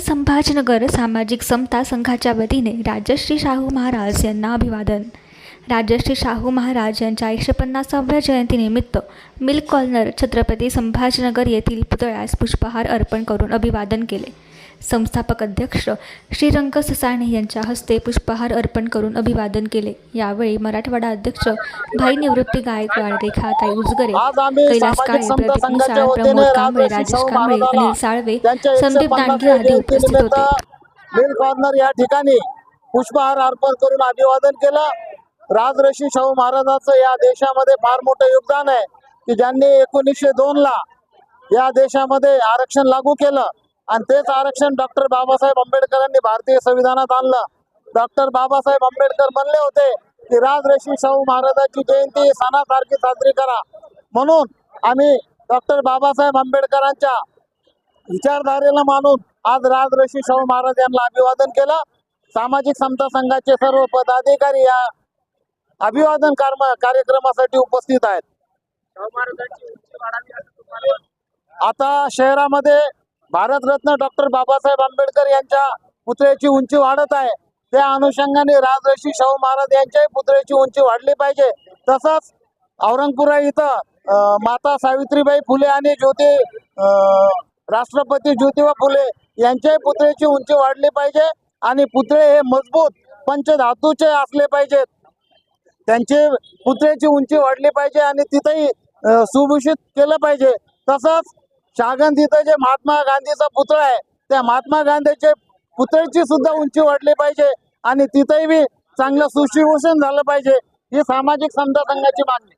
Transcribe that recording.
संभाजीनगर सामाजिक समता संघाच्या वतीने राजश्री शाहू महाराज यांना अभिवादन. राजश्री शाहू महाराज यांच्या एकशे पन्नासाव्या जयंतीनिमित्त मिल्क कॉर्नर छत्रपती संभाजीनगर येथील पुतळ्यास पुष्पहार अर्पण करून अभिवादन केले. संस्थापक अध्यक्ष श्रीरंग ससाणे यांच्या हस्ते पुष्पहार अर्पण करून अभिवादन केले. यावेळी मराठवाडा अध्यक्ष भाई निवृत्ती गायकवाड रेखाताई उजगरे कैलास काळे प्रदीप मिसाळ प्रमोद कांबळे राजेश कांबळे अनिल साळवे संदीप दांडगे आदी उपस्थित होते. या ठिकाणी पुष्पहार अर्पण करून अभिवादन केलं. राजऋषी शाहू महाराजांचं या देशामध्ये फार मोठं योगदान आहे की ज्यांनी एकोणीसशे दोन ला या देशामध्ये आरक्षण लागू केलं. आणि तेच आरक्षण डॉक्टर बाबासाहेब आंबेडकरांनी भारतीय संविधानात आणलं. डॉक्टर बाबासाहेब आंबेडकर म्हणले होते की राजऋषी शाहू महाराजांची जयंती सणासारखी साजरी करा. म्हणून आम्ही डॉक्टर बाबासाहेब आंबेडकरांच्या विचारधारेला मानून आज राजऋषी शाहू महाराज यांना अभिवादन केलं. सामाजिक समता संघाचे सर्व पदाधिकारी या अभिवादन कार्म- कार्यक्रमासाठी उपस्थित आहेत. आता शहरामध्ये भारतरत्न डॉक्टर बाबासाहेब आंबेडकर यांच्या पुतळ्याची उंची वाढत आहे. त्या अनुषंगाने राजर्षी शाहू महाराज यांच्याही पुतळ्याची उंची वाढली पाहिजे. तसंच औरंगपुरा इथं माता सावित्रीबाई फुले आणि ज्योती अं, राष्ट्रपती ज्योतिबा फुले यांच्याही पुतळ्याची उंची वाढली पाहिजे आणि पुतळे हे मजबूत पंचधातूचे असले पाहिजेत. त्यांचे पुतळ्याची उंची वाढली पाहिजे आणि तिथेही सुभूषित केलं पाहिजे. तसंच शागंद तिथं जे महात्मा गांधीचा पुतळा आहे त्या महात्मा गांधीचे पुतळ्याची सुद्धा उंची वाढली पाहिजे आणि तिथेही बी चांगलं सुशिभूषण झालं पाहिजे ही सामाजिक समता संघाची मागणी.